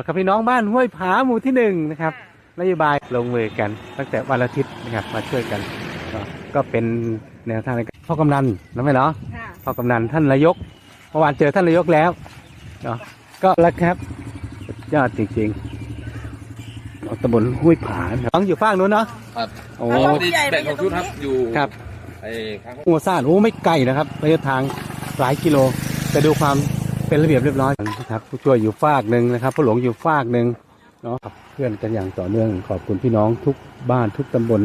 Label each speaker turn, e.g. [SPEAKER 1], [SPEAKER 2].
[SPEAKER 1] เอาครับพี่น้องบ้านห้วยผาหมู่ที่หนึ่งนะครับนโยบายลงมือกันตั้งแต่วันอาทิตย์นะครับมาช่วยกัน ก็ก็เป็นแนวทางในการพ่อกำนันนะไม่เนาะ
[SPEAKER 2] ค่ะ
[SPEAKER 1] พ่อกำนันท่านนายกเมื่อวานเจอท่านนายกแล้วเนาะก็แล้วครับสุดยอดจริงๆเอาตำบลห้วยผานะครับต้องอยู่ฝั่งนู้นเนาะ
[SPEAKER 3] ครับ
[SPEAKER 1] โอ้
[SPEAKER 2] แล้วเรา
[SPEAKER 3] นี่แบ่งของชุดครับอยู่
[SPEAKER 1] ครับ
[SPEAKER 3] ไอ้ข้าง
[SPEAKER 1] โอ้ซ่านโอ้ไม่ไกลนะครับระยะทางหลายกิโลแต่ดูความ เป็นระเบียบเรียบร้อยนะครับผู้ช่วยอยู่ฝากหนึ่งนะครับผู้หลวงอยู่ฝากหนึ่งเนาะขับเพื่อนกันอย่างต่อเนื่องขอบคุณพี่น้องทุกบ้านทุกตำบล